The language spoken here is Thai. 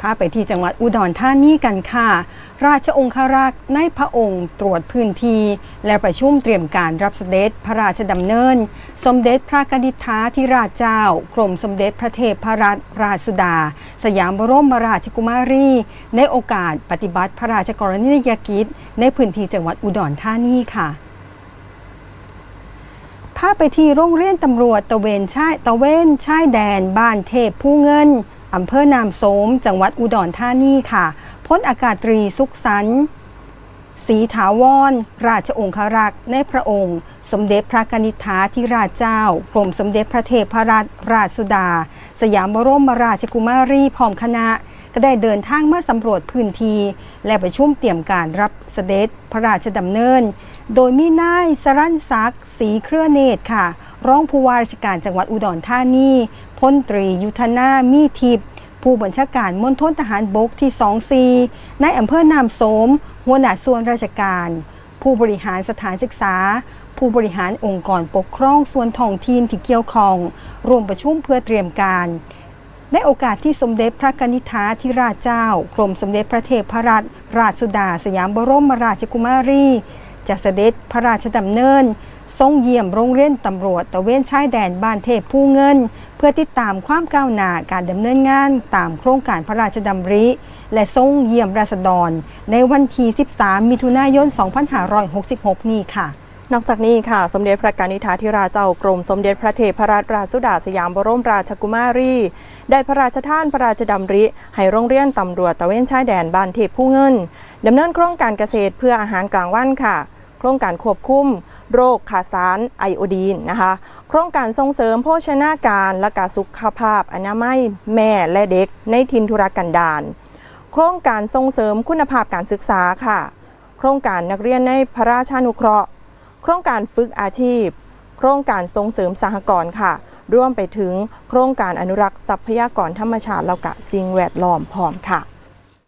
พาไปที่จังหวัดอุดรธานีกันค่ะ ราชองครักษ์ในพระองค์ตรวจพื้นที่ และประชุมเตรียมการรับเสด็จพระราชดำเนิน สมเด็จพระกนิษฐาธิราชเจ้ากรมสมเด็จพระเทพรัตนราชสุดา สยามบรมราชกุมารี ในโอกาสปฏิบัติพระราชกรณียกิจ ในพื้นที่จังหวัดอุดรธานีค่ะพาไปที่โรงเรียนตำรวจตะเวนชายตะเวนชายแดน บ้านเทพผู้เงิน อำเภอนามโสม จังหวัดอุดรธานีค่ะพลอากาศตรีสุขสันต์ศรีถาวร ราชองครักษ์ในพระองค์ สมเด็จพระกนิษฐาธิราชเจ้ากรมสมเด็จพระเทพรัตนราชสุดา สยามบรมราชกุมารีพร้อมคณะ ก็ได้เดินทางมาสำรวจพื้นที่ และประชุมเตรียมการรับเสด็จพระราชดำเนิน โดยมีนายสรันศักดิ์ศรีเครือเนตรค่ะ รองผู้ว่าราชการจังหวัดอุดรธานีพลตรียุทธนามีทิพย์ผู้บัญชาการมณฑลทหารบกที่ 24 ในอำเภอนามโสม หัวหน้าส่วนราชการ ผู้บริหารสถานศึกษา ผู้บริหารองค์กรปกครองส่วนท้องถิ่นที่เกี่ยวข้อง รวมประชุมเพื่อเตรียมการในโอกาสที่สมเด็จพระกนิษฐาธิราชเจ้า กรมสมเด็จพระเทพรัตนราชสุดา สยามบรมราชกุมารี จะเสด็จพระราชดำเนิน ทรงเยี่ยมโรงเรียนตำรวจตะเวนชายแดนบ้านเทพผู้เงิน เพื่อติดตามความก้าวหน้าการดำเนินงานตามโครงการพระราชดำริ และทรงเยี่ยมราษฎร ในวันที่13 มิถุนายน 2566 นี้ค่ะนอกจากนี้ค่ะ สมเด็จพระกนิษฐาธิราชเจ้ากรมสมเด็จพระเทพรัตนราชสุดาสยามบรมราชกุมารี ได้พระราชทานพระราชดำริ ให้โรงเรียนตำรวจตะเวนชายแดนบ้านเทพผู้เงินดำเนินโครงการเกษตรเพื่ออาหารกลางวันค่ะ โครงการควบคุม โรคขาดสารไอโอดีนนะคะโครงการส่งเสริมโภชนาการและการสุขภาพอนามัยแม่และเด็กในทินทุรกันดารโครงการส่งเสริมคุณภาพการศึกษาค่ะ โครงการนักเรียนในพระราชานุเคราะห์ โครงการฝึกอาชีพ โครงการส่งเสริมสหกรณ์ค่ะร่วมไปถึงโครงการอนุรักษ์ทรัพยากรธรรมชาติและกะสิ่งแวดล้อมพร้อมค่ะ